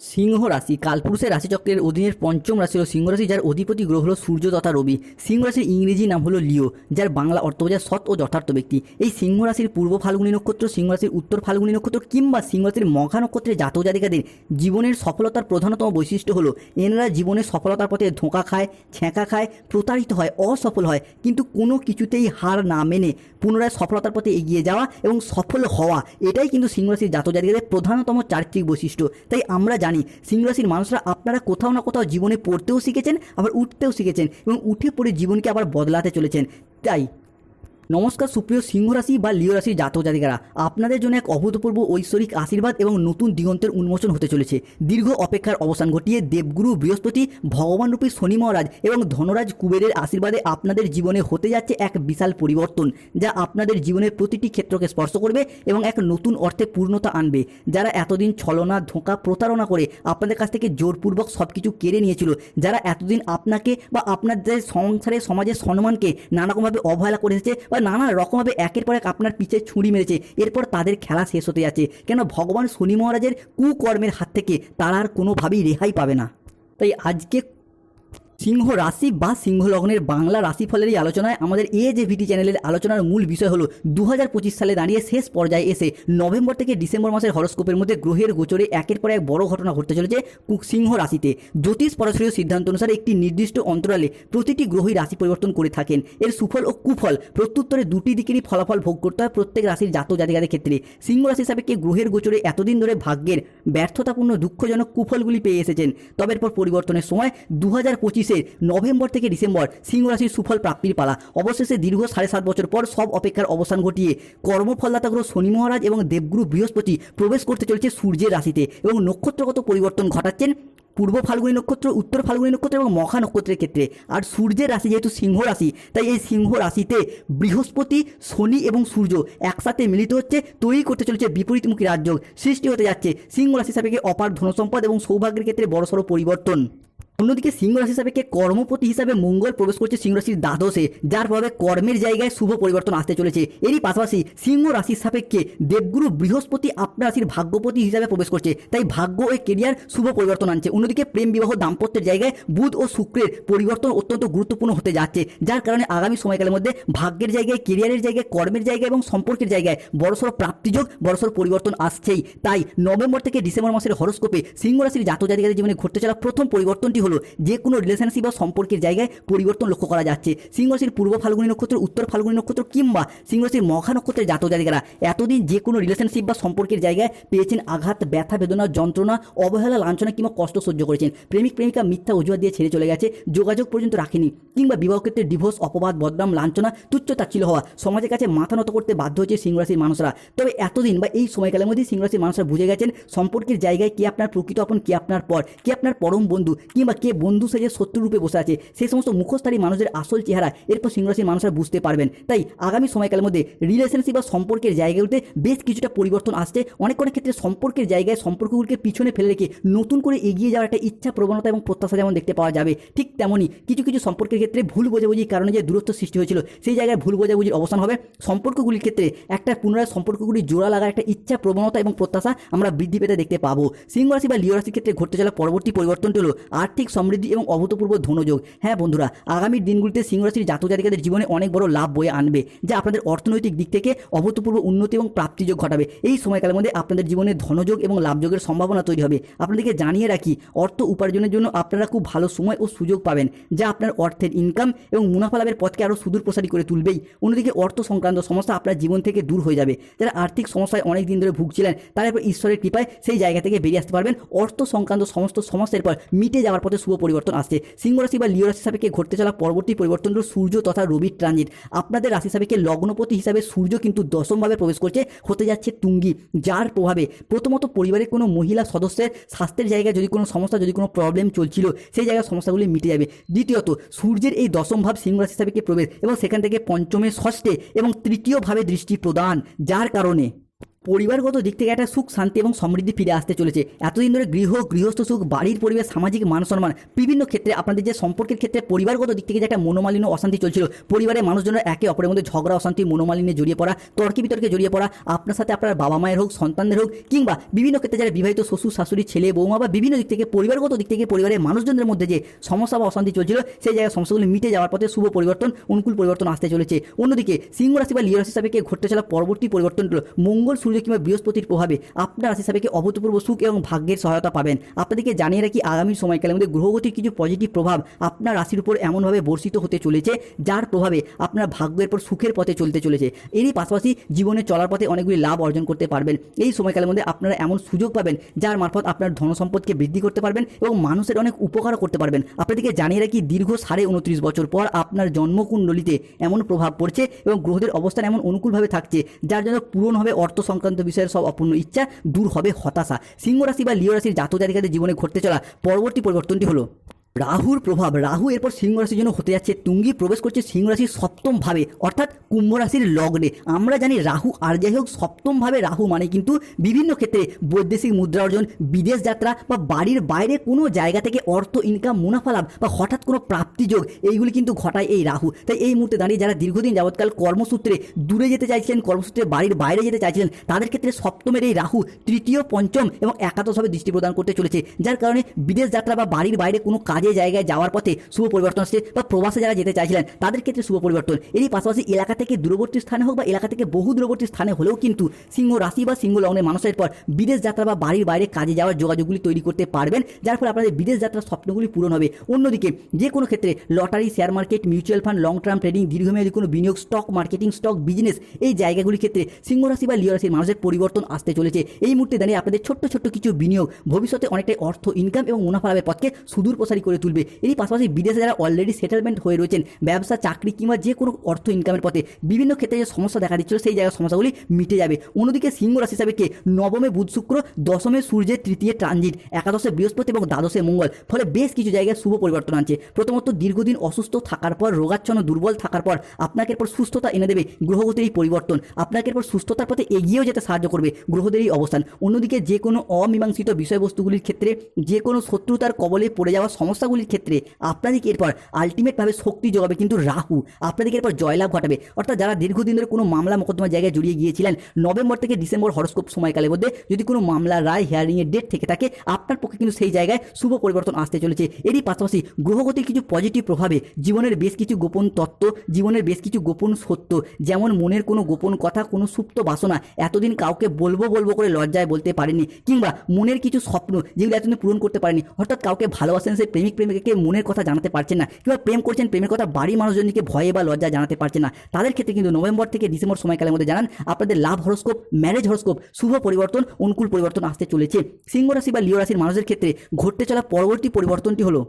সিংহ রাশি, কালপুরুষের রাশিচক্রের অধীনের পঞ্চম রাশি হল সিংহ রাশি, যার অধিপতি গ্রহ হল সূর্য তথা রবি। সিংহ রাশির ইংরেজি নাম হলো লিও, যার বাংলা অর্থ বোঝায় সৎ ও যথার্থ ব্যক্তি। এই সিংহ রাশির পূর্ব ফাল্গুনী নক্ষত্র, সিংহ রাশির উত্তর ফাল্গুনী নক্ষত্র, কিংবা সিংহ রাশির মঘা নক্ষত্রের জাতক জাতিকাদের জীবনের সফলতার প্রধানতম বৈশিষ্ট্য হলো, এনারা জীবনের সফলতার পথে ধোঁকা খায়, ছ্যাঁকা খায়, প্রতারিত হয়, অসফল হয়, কিন্তু কোনো কিছুতেই হার না মেনে পুনরায় সফলতার পথে এগিয়ে যাওয়া এবং সফল হওয়া, এটাই কিন্তু সিংহ রাশির জাতক জাতিকাদের প্রধানতম চারিত্রিক বৈশিষ্ট্য। তাই আমরা জানি। সিংহ রাশির মানুষরা আপনারা কোথাও না কোথাও জীবনে পড়তেও শিখেছেন, আবার উঠতেও শিখেছেন এবং উঠে পড়ে জীবনকে আবার বদলাতে চলেছেন। তাই নমস্কার, সুপ্রিয় সিংহ রাশি বা লিও রাশির জাতক জাতিকারা। আপনাদের জন্য এক অভূতপূর্ব ঐশ্বরিক আশীর্বাদ এবং নতুন দিগন্তের উন্মোচন হতে চলেছে। দীর্ঘ অপেক্ষার অবসান ঘটিয়ে দেবগুরু বৃহস্পতি, ভগবান ভগবানরূপী শনি মহারাজ এবং ধনরাজ কুবেরের আশীর্বাদে আপনাদের জীবনে হতে যাচ্ছে এক বিশাল পরিবর্তন, যা আপনাদের জীবনের প্রতিটি ক্ষেত্রকে স্পর্শ করবে এবং এক নতুন অর্থে পূর্ণতা আনবে। যারা এতদিন ছলনা, ধোঁকা, প্রতারণা করে আপনাদের কাছ থেকে জোরপূর্বক সব কিছু কেড়ে নিয়েছিল, যারা এতদিন আপনাকে বা আপনাদের সংসারে, সমাজের সম্মানকে নানারকমভাবে অবহেলা করে এসেছে বা নানা রকমভাবে একের পর এক আপনার পিছে ছুঁড়ি মেরেছে। এরপর তাদের খেলা শেষ হতে যাচ্ছে। কেন ভগবান শনি মহারাজের কুকর্মের হাত থেকে তারা আর কোনোভাবেই রেহাই পাবে না। তাই আজকে সিংহ রাশি বা সিংহ লগ্নের বাংলা রাশিফলের এই আলোচনায় আমাদের এ যে ভিটি চ্যানেলের আলোচনার মূল বিষয় হলো দু হাজার পঁচিশ সালে দাঁড়িয়ে শেষ পর্যায়ে এসে নভেম্বর থেকে ডিসেম্বর মাসের হরস্কোপের মধ্যে গ্রহের গোচরে একের পর এক বড় ঘটনা ঘটতে চলেছে সিংহ রাশিতে। জ্যোতিষ পরাশরীয় সিদ্ধান্ত অনুসারে একটি নির্দিষ্ট অন্তরালে প্রতিটি গ্রহই রাশি পরিবর্তন করে থাকেন। এর সুফল ও কুফল প্রত্যুত্তরে দুটি দিকেরই ফলাফল ভোগ করতে হয় প্রত্যেক রাশির জাতক জাতিকাদের ক্ষেত্রে। সিংহ রাশি সাপেক্ষে গ্রহের গোচরে এতদিন ধরে ভাগ্যের ব্যর্থতাপূর্ণ দুঃখজনক কুফলগুলি পেয়ে এসেছেন। তবে এরপর পরিবর্তনের সময় দু হাজার পঁচিশ পঁচিশের নভেম্বর থেকে ডিসেম্বর সিংহ রাশির সুফল প্রাপ্তির পালা। অবশেষে দীর্ঘ সাড়ে সাত বছর পর সব অপেক্ষার অবসান ঘটিয়ে কর্মফলদাতা গ্রহ শনি মহারাজ এবং দেবগুরু বৃহস্পতি প্রবেশ করতে চলেছে সূর্যের রাশিতে এবং নক্ষত্রগত পরিবর্তন ঘটাচ্ছেন পূর্ব ফাল্গুনী নক্ষত্র, উত্তর ফাল্গুনী নক্ষত্র এবং মখা নক্ষত্রের ক্ষেত্রে। আর সূর্যের রাশি যেহেতু সিংহ রাশি, তাই এই সিংহ রাশিতে বৃহস্পতি, শনি এবং সূর্য একসাথে মিলিত হচ্ছে, তৈরি করতে চলেছে বিপরীতমুখী রাজযোগ। সৃষ্টি হতে যাচ্ছে সিংহ রাশি সাপেক্ষে অপার ধনসম্পদ এবং সৌভাগ্যের ক্ষেত্রে বড়সড় পরিবর্তন। অন্যদিকে সিংহ রাশি সাপেক্ষে কর্মপতি হিসাবে মঙ্গল প্রবেশ করছে সিংহ রাশির দ্বাদশে, যার প্রভাবে কর্মের জায়গায় শুভ পরিবর্তন আসতে চলেছে। এরই পাশাপাশি সিংহ রাশির সাপেক্ষে দেবগুরু বৃহস্পতি আপনার রাশির ভাগ্যপতি হিসাবে প্রবেশ করছে, তাই ভাগ্য ও কেরিয়ার শুভ পরিবর্তন আনছে। অন্যদিকে প্রেম বিবাহ দাম্পত্যের জায়গায় বুধ ও শুক্রের পরিবর্তন অত্যন্ত গুরুত্বপূর্ণ হতে যাচ্ছে, যার কারণে আগামী সময়কালের মধ্যে ভাগ্যের জায়গায় কেরিয়ারের জায়গায়, কর্মের জায়গায় এবং সম্পর্কের জায়গায় বড়সড় প্রাপ্তিযোগ, বড়সড় পরিবর্তন আসছেই। তাই নভেম্বর থেকে ডিসেম্বর মাসের হরস্কোপে সিংহ রাশির জাতক জাতিকাদের জীবনে ঘটতে চলা প্রথম পরিবর্তনটি হলো যে কোনো রিলেশনশিপ বা সম্পর্কের জায়গায় পরিবর্তন লক্ষ্য করা যাচ্ছে। সিংহ রাশির পূর্ব ফাল্গুনী নক্ষত্র, উত্তর ফাল্গুনী নক্ষত্র কিংবা সিংহ রাশির মখা নক্ষত্রের জাতক জাতিকারা, এতদিন যে কোনো রিলেশনশিপ বা সম্পর্কের জায়গায় পেয়েছেন আঘাত, ব্যথা, বেদনা, যন্ত্রণা, অবহেলা, লাঞ্ছনা কিংবা কষ্ট সহ্য করেছেন। প্রেমিক, প্রেমিকা মিথ্যা অজুহাত দিয়ে ছেড়ে চলে গেছে, যোগাযোগ পর্যন্ত রাখেনি কিংবা বিবাহ ক্ষেত্রে ডিভোর্স অপবাদ, বদনাম, লাঞ্ছনা, তুচ্ছ তাচ্ছিল হওয়া সমাজের কাছে মাথা নত করতে বাধ্য হচ্ছে সিংহ রাশির মানুষরা। তবে এতদিন বা এই সময়কালের মধ্যে সিংহ রাশির মানুষরা বুঝে গেছেন সম্পর্কের জায়গায় কে আপনার প্রকৃত আপন, কে আপনার পর, কে আপনার পরম বন্ধু কিংবা কে বন্ধু সেজে শত্রু রূপে বসে আছে সেই সমস্ত মুখোশধারী মানুষের আসল চেহারা, এরপর সিংহ রাশির মানুষরা বুঝতে পারবেন। তাই আগামী সময়কালের মধ্যে রিলেশনশিপ বা সম্পর্কের জায়গাগুলোতে বেশ কিছুটা পরিবর্তন আসছে। অনেক অনেক ক্ষেত্রে সম্পর্কের জায়গায় সম্পর্কগুলোকে পিছনে ফেলে রেখে নতুন করে এগিয়ে যাওয়ার একটা ইচ্ছা, প্রবণতা এবং প্রত্যাশা যেমন দেখতে পাওয়া যাবে, ঠিক তেমনই কিছু কিছু সম্পর্কের ক্ষেত্রে ভুল বোঝাবুঝির কারণে যে দূরত্ব সৃষ্টি হয়েছিল, সেই জায়গায় ভুল বোঝাবুঝির অবসান হবে। সম্পর্কগুলির ক্ষেত্রে একটা পুনরায় সম্পর্কগুলি জোড়া লাগার একটা ইচ্ছা, প্রবণতা এবং প্রত্যাশা আমরা বৃদ্ধি পেতে দেখতে পাবো। সিংহ রাশি বা লিও রাশির ক্ষেত্রে ঘটতে চলা পরবর্তী পরিবর্তনটি হলো আর্থিক সমৃদ্ধি এবং অভূতপূর্ব ধনযোগ। হ্যাঁ বন্ধুরা, আগামী দিনগুলিতে সিংহ রাশির জাতক জাতিকাদের জীবনে অনেক বড় লাভ বয়ে আনবে, যা আপনাদের অর্থনৈতিক দিক থেকে অভূতপূর্ব উন্নতি এবং প্রাপ্তিযোগ ঘটাবে। এই সময়কালের মধ্যে আপনাদের জীবনে ধনযোগ এবং লাভযোগের সম্ভাবনা তৈরি হবে। আপনাদেরকে জানিয়ে রাখি, অর্থ উপার্জনের জন্য আপনারা খুব ভালো সময় ও সুযোগ পাবেন, যা আপনার অর্থের ইনকাম এবং মুনাফা লাভের পথকে আরও সুদূর প্রসারী করে তুলবেই। অন্যদিকে অর্থ সংক্রান্ত সমস্যা আপনার জীবন থেকে দূর হয়ে যাবে। যারা আর্থিক সমস্যায় অনেক দিন ধরে ভুগছিলেন, তারা ঈশ্বরের কৃপায় সেই জায়গা থেকে বেরিয়ে আসতে পারবেন। অর্থ সংক্রান্ত সমস্ত সমস্যার পর মিটে যাওয়ার পথে শুভ পরিবর্তন আসছে। সিংহ রাশি বা লিও রাশি সাপেক্ষে ঘটতে চলা পরবর্তী পরিবর্তন হলো সূর্য তথা রবির ট্রানজিট। আপনাদের রাশি সাপেক্ষে লগ্নপতি হিসাবে সূর্য কিন্তু দশমভাবে প্রবেশ করছে, হতে যাচ্ছে তুঙ্গি। যার প্রভাবে প্রথমত পরিবারের কোনো মহিলা সদস্যের স্বাস্থ্যের জায়গায় যদি কোনো সমস্যা, যদি কোনো প্রবলেম চলছিল, সেই জায়গায় সমস্যাগুলি মিটে যাবে। দ্বিতীয়ত, সূর্যের এই দশম ভাব সিংহ রাশি সাপেক্ষে প্রবেশ এবং সেখান থেকে পঞ্চমে ষষ্ঠে এবং তৃতীয়ভাবে দৃষ্টি প্রদান, যার কারণে পরিবারগত দিক থেকে একটা সুখ, শান্তি এবং সমৃদ্ধি ফিরে আসতে চলেছে। এতদিন ধরে গৃহ, গৃহস্থ সুখ, বাড়ির পরিবেশ, সামাজিক মান সম্মান বিভিন্ন ক্ষেত্রে আপনাদের যে সম্পর্কের ক্ষেত্রে পরিবারগত দিক থেকে যে একটা মনোমালিন্য অশান্তি চলছিল, পরিবারের মানুষজনের একে অপরের মধ্যে ঝগড়া, অশান্তি, মনোমালিন্যে জড়িয়ে পড়া, তর্কে বিতর্কে জড়িয়ে পড়া, আপনার সাথে আপনার বাবা মায়ের হোক, সন্তানদের হোক, কিংবা বিভিন্ন ক্ষেত্রে যারা বিবাহিত শ্বশুর, শাশুড়ি, ছেলে, বৌমা বা বিভিন্ন দিক থেকে পরিবারগত দিক থেকে পরিবারের মানুষজনদের মধ্যে যে সমস্যা বা অশান্তি চলছিল, সেই জায়গায় সমস্যাগুলি মিটে যাওয়ার পথে শুভ পরিবর্তন, অনুকূল পরিবর্তন আসতে চলেছে। অন্যদিকে সিংহ রাশি বা লিও রাশি সাপেক্ষে ঘটতে চলা পরবর্তী পরিবর্তন পরিবর্তনগুলো মঙ্গল, সূর্য কিংবা বৃহস্পতির প্রভাবে আপনার রাশি সাপেক্ষে অভূতপূর্ব সুখ এবং ভাগ্যের সহায়তা পাবেন। আপনাদেরকে জানিয়ে রাখি, আগামী সময়কালের মধ্যে গ্রহগতির কিছু পজিটিভ প্রভাব আপনার রাশির উপর এমনভাবে বর্ষিত হতে চলেছে, যার প্রভাবে আপনার ভাগ্যের পর সুখের পথে চলতে চলেছে। এরই পাশাপাশি জীবনে চলার পথে অনেকগুলি লাভ অর্জন করতে পারবেন। এই সময়কালের মধ্যে আপনারা এমন সুযোগ পাবেন, যার মারফত আপনার ধন সম্পদকে বৃদ্ধি করতে পারবেন এবং মানুষের অনেক উপকারও করতে পারবেন। আপনাদেরকে জানিয়ে রাখি, দীর্ঘ সাড়ে উনত্রিশ বছর পর আপনার জন্মকুণ্ডলিতে এমন প্রভাব পড়ছে এবং গ্রহদের অবস্থান এমন অনুকূলভাবে থাকছে, যার জন্য পূরণ হবে অর্থ সংক্রান্ত বিষয়ের সব অপূর্ণ ইচ্ছা দূর হবে হতাশা। সিংহ রাশি বা লিও রাশির জাতক জাতিকাদের জীবনে ঘটতে চলা পরবর্তী পরিবর্তনটি হলো রাহুর প্রভাব, রাহু এরপর সিংহ রাশির জন্য হতে যাচ্ছে, তুঙ্গি প্রবেশ করছে সিংহ রাশির সপ্তম ভাবে, অর্থাৎ কুম্ভ রাশির লগ্নে। আমরা জানি রাহু, আর যাই হোক, সপ্তম ভাবে রাহু মানে কিন্তু বিভিন্ন ক্ষেত্রে বৈদেশিক মুদ্রা অর্জন, বিদেশ যাত্রা বা বাড়ির বাইরে কোনো জায়গা থেকে অর্থ ইনকাম মুনাফা লাভ বা হঠাৎ কোনো প্রাপ্তিযোগ এইগুলি কিন্তু ঘটায় এই রাহু। তাই এই মুহূর্তে দাঁড়িয়ে যারা দীর্ঘদিন যাবৎকাল কর্মসূত্রে দূরে যেতে চাইছিলেন, কর্মসূত্রে বাড়ির বাইরে যেতে চাইছিলেন, তাদের ক্ষেত্রে সপ্তমের এই রাহু তৃতীয়, পঞ্চম এবং একাদশভাবে দৃষ্টি প্রদান করতে চলেছে। যার কারণে বিদেশ যাত্রা বা বাড়ির বাইরে কোনো কাজে জায়গায় যাওয়ার পথে শুভ পরিবর্তন আসছে বা প্রবাসে যারা যেতে চাইছিলেন, তাদের ক্ষেত্রে শুভ পরিবর্তন। এরই পাশাপাশি এলাকা থেকে দূরবর্তী স্থানে হোক বা এলাকা থেকে বহু দূরবর্তী স্থানে হলেও কিন্তু সিংহ রাশি বা সিংহ লগ্নের মানুষের পর বিদেশ যাত্রা বা বাড়ির বাইরে কাজে যাওয়ার যোগাযোগগুলি তৈরি করতে পারবেন, যার ফলে আপনাদের বিদেশ যাত্রার স্বপ্নগুলি পূরণ হবে। অন্যদিকে যে কোনো ক্ষেত্রে lottery share market mutual fund long term trading দীর্ঘমেয়াদী কোনো বিনিয়োগ স্টক মার্কেটিং স্টক বিজনেস এই জায়গাগুলির ক্ষেত্রে সিংহ রাশি বা লিও রাশির মানুষের পরিবর্তন আসতে চলেছে। এই মুহূর্তে দাঁড়িয়ে আপনাদের ছোট্ট ছোট্ট কিছু বিনিয়োগ ভবিষ্যতে অনেকটাই অর্থ ইনকাম এবং মুনাফা লাভের পথকে সুদূর প্রসারী করে তুলবে। এরই পাশাপাশি বিদেশে যারা অলরেডি সেটেলমেন্ট হয়ে রয়েছেন, ব্যবসা, চাকরি কিংবা যে কোনো অর্থ ইনকামের পথে, বিভিন্ন ক্ষেত্রে যে সমস্যা দেখা দিচ্ছিল, সেই জায়গার সমস্যাগুলি মিটে যাবে। অন্যদিকে সিংহ রাশি হিসাবে কে? নবমে বুধ শুক্র, দশমে সূর্যের তৃতীয় ট্রানজিট একাদশে বৃহস্পতি এবং দ্বাদশে মঙ্গল। ফলে বেশ কিছু জায়গায় শুভ পরিবর্তন আনছে। প্রথমত, দীর্ঘদিন অসুস্থ থাকার পর, রোগাচ্ছন্ন, দুর্বল থাকার পর, আপনাকে এরপর সুস্থতা এনে দেবে গ্রহগতির এই পরিবর্তন। আপনাকে এরপর সুস্থতার পথে এগিয়েও যেতে সাহায্য করবে গ্রহদের এই অবস্থান। অন্যদিকে, যে কোনো অমীমাংসিত বিষয়বস্তুগুলির ক্ষেত্রে, যে কোনো শত্রুতার কবলে পড়ে যাওয়া সমস্যাগুলির ক্ষেত্রে আপনাদেরকে এরপর আলটিমেটভাবে শক্তি যোগাবে কিন্তু রাহু। আপনাদেরকে এরপর জয়লাভ ঘটাবে। অর্থাৎ যারা দীর্ঘদিন ধরে কোনো মামলা মোকদ্দমার জায়গায় জড়িয়ে গিয়েছিলেন, নভেম্বর থেকে ডিসেম্বর হরস্কোপ সময়কালের মধ্যে যদি কোনো মামলা রায় হিয়ারিংয়ের ডেট থেকে থাকে, আপনার পক্ষে কিন্তু সেই জায়গায় শুভ পরিবর্তন আসতে চলেছে। এরই পাশাপাশি গ্রহগতির কিছু পজিটিভ প্রভাবে জীবনের বেশ কিছু গোপন তত্ত্ব, জীবনের বেশ কিছু গোপন সত্য, যেমন মনের কোনো গোপন কথা, কোনো সুপ্ত বাসনা, এতদিন কাউকে বলব বলব করে লজ্জায় বলতে পারেনি কিংবা মনের কিছু স্বপ্ন যেগুলো এতদিন পূরণ করতে পারেনি অর্থাৎ কাউকে ভালোবাসেন সেই প্রেমিক প্রেমিকাকে মনের কথা জানাতে পারছেন না, কিংবা প্রেম করছেন প্রেমের কথা বাড়ির মানুষজনকে ভয়ে বা লজ্জা জানাতে পারছে না। তাদের ক্ষেত্রে কিন্তু নভেম্বর থেকে ডিসেম্বর সময়কালের মধ্যে জানান, আপনাদের লাভ হরস্কোপ, ম্যারেজ হরস্কোপ, শুভ পরিবর্তন, অনুকূল পরিবর্তন আসতে চলেছে। সিংহ রাশি বা লিও রাশির মানুষের ক্ষেত্রে ঘটতে চলা পরবর্তী পরিবর্তনটি হলো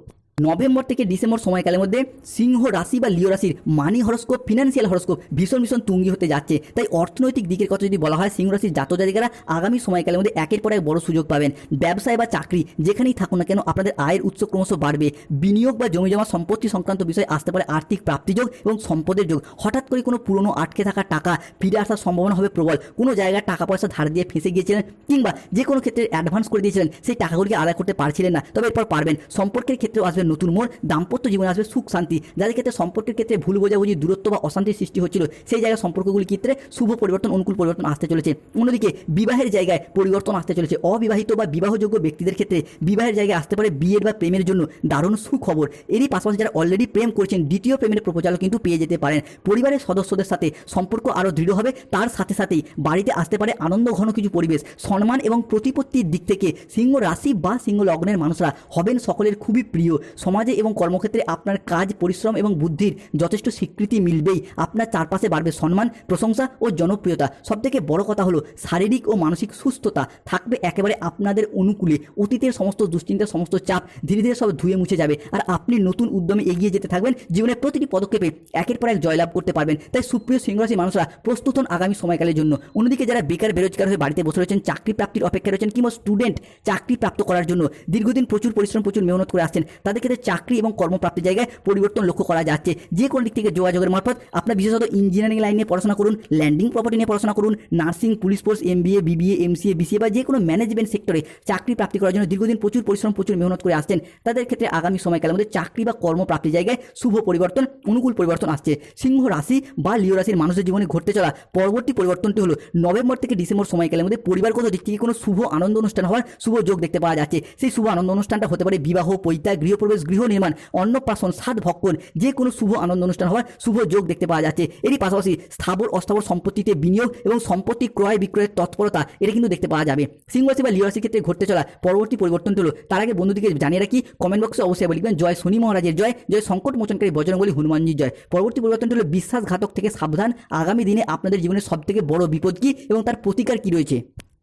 নভেম্বর থেকে ডিসেম্বর সময়কালের মধ্যে সিংহ রাশি বা লিও রাশির মানি হরস্কোপ ফিনান্সিয়াল হরস্কোপ ভীষণ ভীষণ তুঙ্গি হতে যাচ্ছে। তাই অর্থনৈতিক দিকের কথা যদি বলা হয়, সিংহ রাশির জাতক জাতিকারা আগামী সময়কালের মধ্যে একের পর এক বড় সুযোগ পাবেন। ব্যবসায় বা চাকরি, যেখানেই থাকুন না কেন আপনাদের আয়ের উৎস ক্রমশ বাড়বে। বিনিয়োগ বা জমি জমা সম্পত্তি সংক্রান্ত বিষয়ে আসতে পারে আর্থিক প্রাপ্তিযোগ এবং সম্পদের যোগ। হঠাৎ করে কোনো পুরনো আটকে থাকা টাকা ফিরে আসার সম্ভাবনা হবে প্রবল। কোনো জায়গায় টাকা পয়সা ধার দিয়ে ফেঁসে গিয়েছিলেন কিংবা যে কোনো ক্ষেত্রে অ্যাডভান্স করে দিয়েছিলেন, সেই টাকাগুলিকে আদায় করতে পারছিলেন না। তবে এরপর পারবেন। সম্পর্কের ক্ষেত্রেও আসবে নতুন মোড়, দাম্পত্য জীবনে আসবে সুখ, শান্তি। যাদের ক্ষেত্রে সম্পর্কের ক্ষেত্রে ভুল, বোঝাবুঝি, দূরত্ব বা অশান্তির সৃষ্টি হচ্ছিল, সেই জায়গায় সম্পর্কগুলির ক্ষেত্রে শুভ পরিবর্তন, অনুকূল পরিবর্তন আসতে চলেছে। অন্যদিকে, বিবাহের জায়গায় পরিবর্তন আসতে চলেছে। অবিবাহিত বা বিবাহযোগ্য ব্যক্তিদের ক্ষেত্রে বিবাহের জায়গায় আসতে পারে বিয়ের বা প্রেমের জন্য দারুণ সুখবর। এরই পাশাপাশি যারা অলরেডি প্রেম করছেন, দ্বিতীয় প্রেমের প্রপোজালও কিন্তু পেয়ে যেতে পারেন। পরিবারের সদস্যদের সাথে সম্পর্ক আরও দৃঢ় হবে, তার সাথে সাথেই বাড়িতে আসতে পারে আনন্দ, ঘন কিছু পরিবেশ। সম্মান এবং প্রতিপত্তির দিক থেকে সিংহ রাশি বা সিংহ লগ্নের মানুষরা হবেন সকলের খুবই প্রিয়। সমাজে এবং কর্মক্ষেত্রে আপনার কাজ, পরিশ্রম এবং বুদ্ধির যথেষ্ট স্বীকৃতি মিলবেই। আপনার চারপাশে বাড়বে সম্মান, প্রশংসা ও জনপ্রিয়তা। সবথেকে বড় কথা হলো শারীরিক ও মানসিক সুস্থতা। থাকবে একেবারে আপনাদের অনুকূলে। অতীতের সমস্ত দুশ্চিন্তার সমস্ত চাপ ধীরে ধীরে সব ধুয়ে মুছে যাবে। আর আপনি নতুন উদ্যমে এগিয়ে যেতে থাকবেন, জীবনের প্রতিটি পদক্ষেপে একের পর এক জয়লাভ করতে পারবেন। তাই সুপ্রিয় সিংহরাশি মানুষরা, প্রস্তুত হন আগামী সময়কালের জন্য। অন্যদিকে যারা বেকার, বেরোজগার হয়ে বাড়িতে বসে রয়েছেন, চাকরি প্রাপ্তির অপেক্ষায় রয়েছেন কিংবা স্টুডেন্ট চাকরি প্রাপ্ত করার জন্য, দীর্ঘদিন প্রচুর পরিশ্রম, প্রচুর মেহনত করে আসছেন, তাদেরকে ক্ষেত্রে চাকরি এবং কর্মপ্রাপ্তির জায়গায় পরিবর্তন লক্ষ্য করা যাচ্ছে। যে কোনো দিক থেকে যোগাযোগের মারফত আপনার বিশেষত ইঞ্জিনিয়ারিং লাইন পড়াশোনা করুন ল্যান্ডিং প্রপার্টি নিয়ে পড়াশোনা করুন nursing police force MBA BBA MCA BCA বা যে কোনো ম্যানেজমেন্ট সেক্টরে চাকরি প্রাপ্তি করার জন্য দীর্ঘদিন প্রচুর পরিশ্রম, প্রচুর মেহনত করে আসছেন। তাদের ক্ষেত্রে আগামী সময়কালের মধ্যে চাকরি বা কর্মপ্রাপ্তির জায়গায় শুভ পরিবর্তন, অনুকূল পরিবর্তন আসছে। সিংহ রাশি বা লিও রাশির মানুষের জীবনে ঘটতে চলা পরবর্তী পরিবর্তনটি হলো নভেম্বর থেকে ডিসেম্বর সময়কালের মধ্যে পরিবারগত দিক থেকে কোনো শুভ আনন্দ অনুষ্ঠান হওয়ার শুভ যোগ দেখতে পাওয়া যাচ্ছে। সেই শুভ আনন্দ অনুষ্ঠানটা হতে পারে বিবাহ, পৈতা, গৃহপ্রবেশ গৃহ নির্মাণ, অন্নপ্রাশন সাত ভক্ষণ, যে কোনো শুভ আনন্দ অনুষ্ঠান হওয়ার শুভ যোগ দেখতে পাওয়া যাচ্ছে। এরই পাশাপাশি স্থাবর অস্থাবর সম্পত্তিতে বিনিয়োগ এবং সম্পত্তি ক্রয় বিক্রয়ের তৎপরতা, এটা কিন্তু দেখতে পাওয়া যাবে। সিংহ রাশি বা লিও রাশির ক্ষেত্রে ঘটতে চলা পরবর্তী পরিবর্তন হলো তার আগে বন্ধুদিকে জানিয়ে রাখি কমেন্ট বক্সে অবশ্যই লিখবেন, জয় শনি মহারাজের জয় জয় সংকট মোচনকারী বজরঙ্গলী হনুমানজির জয়। পরবর্তী পরিবর্তন হলো বিশ্বাসঘাতক থেকে সাবধান। আগামী দিনে আপনাদের জীবনের সবথেকে বড় বিপদ কি এবং তার প্রতিকার কি রয়েছে?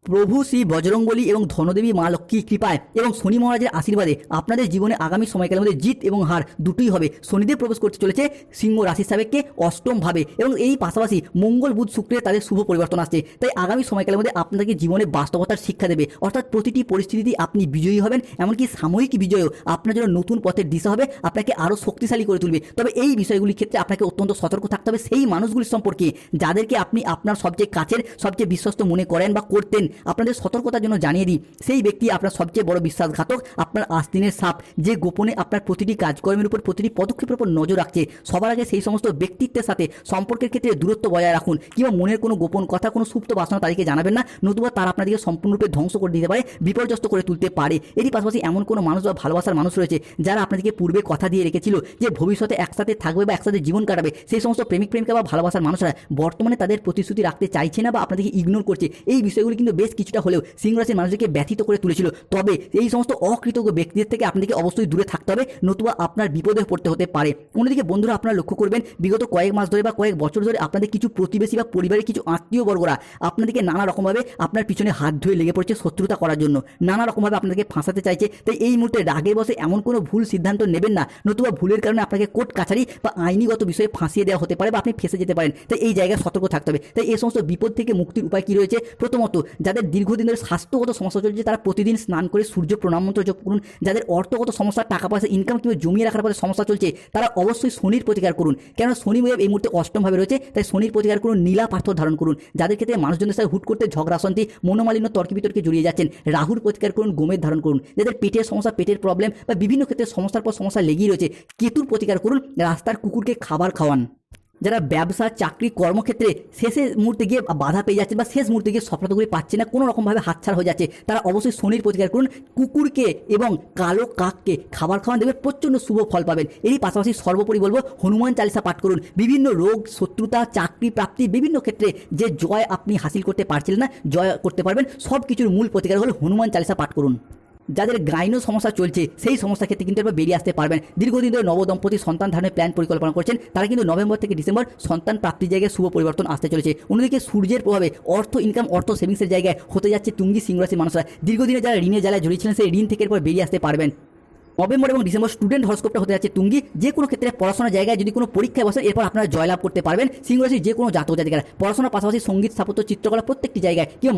প্রভু শ্রী বজরংবলী এবং ধনদেবী মা লক্ষ্মীর কৃপায় এবং শনি মহারাজের আশীর্বাদে আপনাদের জীবনে আগামী সময়কালের মধ্যে জিত এবং হার দুটোই হবে। শনিদেব প্রবেশ করতে চলেছে সিংহ রাশি সাবেককে অষ্টম ভাবে এবং এই পাশাপাশি মঙ্গল, বুধ, শুক্রের তাদের শুভ পরিবর্তন আসছে। তাই আগামী সময়কালের মধ্যে আপনাদেরকে জীবনে বাস্তবতার শিক্ষা দেবে। অর্থাৎ প্রতিটি পরিস্থিতিতে আপনি বিজয়ী হবেন, এমনকি সাময়িক বিজয়ও আপনার জন্য নতুন পথের দিশা হবে, আপনাকে আরও শক্তিশালী করে তুলবে। তবে এই বিষয়গুলির ক্ষেত্রে আপনাকে অত্যন্ত সতর্ক থাকতে হবে। সেই মানুষগুলির সম্পর্কে যাদেরকে আপনি আপনার সবচেয়ে কাছের, সবচেয়ে বিশ্বস্ত মনে করেন বা করতেন আপনাদের সতর্কতার জন্য জানিয়ে দিই, সেই ব্যক্তি আপনার সবচেয়ে বড় বিশ্বাসঘাতক, আপনার আস্তিনের সাপ, যে গোপনে আপনার প্রতিটি কাজকর্মের উপর প্রতিটি পদক্ষেপের উপর নজর রাখছে। সবার আগে সেই সমস্ত ব্যক্তিত্বের সাথে সম্পর্কের ক্ষেত্রে দূরত্ব বজায় রাখুন। কিংবা মনের কোনো গোপন কথা, কোনো সুপ্ত বাসনা তাদেরকে জানাবেন না, নতুবা তারা আপনাদেরকে সম্পূর্ণরূপে ধ্বংস করে দিতে পারে, বিপর্যস্ত করে তুলতে পারে। এরই পাশাপাশি এমন কোনো মানুষ বা ভালোবাসার মানুষ রয়েছে, যারা আপনাদেরকে পূর্বে কথা দিয়ে রেখেছিল যে ভবিষ্যতে একসাথে থাকবে বা একসাথে জীবন কাটাবে। সেই সমস্ত প্রেমিক, প্রেমিকা বা ভালোবাসার মানুষরা বর্তমানে তাদের প্রতিশ্রুতি রাখতে চাইছে না বা আপনাদেরকে ইগনোর করছে। এই বিষয়গুলি কিন্তু বেশ কিছুটা হলেও সিংহ রাশির মানুষদেরকে ব্যথিত করে তুলেছিল। তবে এই সমস্ত অকৃতজ্ঞ ব্যক্তিদের থেকে আপনাদেরকে অবশ্যই দূরে থাকতে হবে, নতুবা আপনার বিপদে পড়তে হতে পারে। অন্যদিকে বন্ধুরা, আপনারা লক্ষ্য করবেন, বিগত কয়েক মাস ধরে বা কয়েক বছর ধরে আপনাদের কিছু প্রতিবেশী বা পরিবারের কিছু আত্মীয় বর্গরা আপনাদেরকে নানা রকমভাবে আপনার পিছনে হাত ধুয়ে লেগে পড়ছে শত্রুতা করার জন্য। নানা রকমভাবে আপনাদেরকে ফাঁসাতে চাইছে। তাই এই মুহূর্তে রাগে বসে এমন কোনো ভুল সিদ্ধান্ত নেবেন না, নতুবা ভুলের কারণে আপনাকে কোর্ট কাছারি বা আইনিগত বিষয়ে ফাঁসিয়ে দেওয়া হতে পারে বা আপনি ফেঁসে যেতে পারেন। তাই এই জায়গায় সতর্ক থাকতে হবে। তাই এই সমস্ত বিপদ থেকে মুক্তির উপায় কি রয়েছে? প্রথমত, যাদের দীর্ঘদিন ধরে স্বাস্থ্যগত সমস্যা চলছে, তারা প্রতিদিন স্নান করে সূর্য প্রণাম মন্ত্র জপ করুন। যাদের অর্থগত সমস্যা, টাকা পয়সা ইনকাম কিংবা জমিয়ে রাখার পরে সমস্যা চলছে, তারা অবশ্যই শনির প্রতিকার করুন। কেন শনি মেয়ে এই মুহূর্তে অষ্টমভাবে রয়েছে, তাই শনির প্রতিকার করুন, নীলা পাথর ধারণ করুন। যাদের ক্ষেত্রে মানুষজনের সাথে হুট করতে ঝগড়া শান্তি মনোমালিন্য, তর্ক বিতর্কে জড়িয়ে যাচ্ছেন, রাহুর প্রতিকার করুন, গোমের ধারণ করুন। যাদের পেটের সমস্যা, পেটের প্রবলেম বা বিভিন্ন ক্ষেত্রে সমস্যার পর সমস্যা লেগেই রয়েছে, কেতুর প্রতিকার করুন, রাস্তার কুকুরকে খাবার খাওয়ান। যারা ব্যবসা, চাকরি, কর্মক্ষেত্রে শেষের মুহূর্তে গিয়ে বাধা পেয়ে যাচ্ছে বা শেষ মুহূর্তে গিয়ে সফলতাগুলি পাচ্ছে না, কোনো রকমভাবে হাতছাড় হয়ে যাচ্ছে। তারা অবশ্যই শনির প্রতিকার করুন, কুকুরকে এবং কালো কাককে খাবার খাওয়ান দেবে প্রচণ্ড শুভ ফল পাবেন। এরই পাশাপাশি সর্বোপরি বলব, হনুমান চালিসা পাঠ করুন। বিভিন্ন রোগ, শত্রুতা, চাকরি, প্রাপ্তি, বিভিন্ন ক্ষেত্রে যে জয় আপনি হাসিল করতে পারছিলেন না, জয় করতে পারবেন সব কিছুর মূল প্রতিকার হলো হনুমান চালিসা পাঠ করুন। যাদের গ্রাইন সমস্যা চলছে, সেই সমস্যা ক্ষেত্রে কিন্তু এবার বেরিয়ে আসতে পারবেন। দীর্ঘদিন ধরে নবদম্পতি সন্তান ধারণের প্ল্যান পরিকল্পনা করছেন। তারা কিন্তু নভেম্বর থেকে ডিসেম্বর সন্তান প্রাপ্তির জায়গায় শুভ পরিবর্তন আসতে চলেছে। অন্যদিকে সূর্যের প্রভাবে অর্থ ইনকাম অর্থ সেভিংসের জায়গায় হতে যাচ্ছে তুঙ্গি সিংহরাশির মানুষরা। দীর্ঘদিনে যারা ঋণের জ্বালায় জড়িয়েছিলেন সেই ঋণ থেকে এরপর বেরিয়ে আসতে পারবেন। নভেম্বর এবং ডিসেম্বর স্টুডেন্ট হরস্কোপটা হতে যাচ্ছে তুঙ্গি। যে কোনো ক্ষেত্রে পড়াশোনার জায়গায় যদি কোনো পরীক্ষায় বসেন, এরপর আপনারা জয়লাভ করতে পারবেন। সিংহরাশির যে কোনো জাতক জাতিকারা। পড়াশোনার পাশাপাশি সংগীত, স্থাপত্য, চিত্রকলা প্রত্যেকটি জায়গায় কেউ